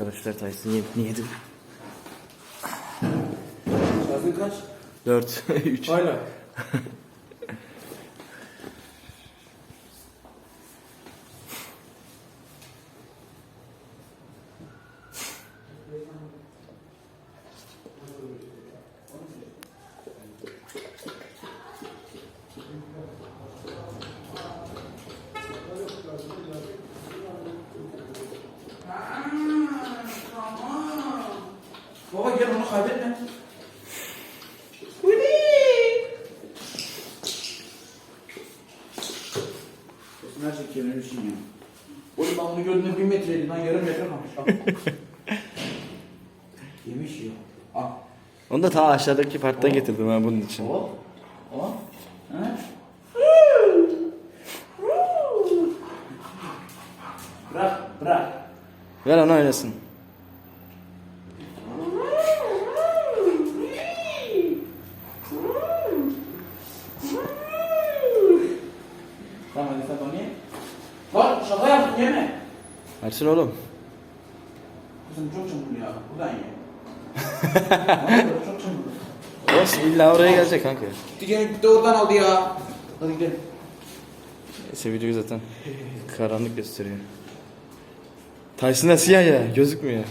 Arkadaşlar Tyson yemini yedim. Şarjın kaç? 4, 3. Hala. Baba gel onu kaybetme. Kesin her şey kemirmişsin ya. Oğlum ben bunu gördüğümde bir metreydi lan yarım metre kalmış. Al. Yemiş ya. Al. Onu da ta aşağıdaki parttan getirdim ha bunun için. Hop. Hop. Ha? Bırak, bırak. Ver onu oynasın. Tamam hadi sen ye. Lan şaka yaptın yeme. Versin oğlum. Kızım çok çabuk ya. Buradan ye. Vallahi çok çabuk. Olsun illa oraya gelecek kanka. Gitti gene gitti oradan aldı ya. Hadi gidelim. Neyse videoyu zaten karanlık gösteriyor. Tyson da siyah ya gözükmüyor.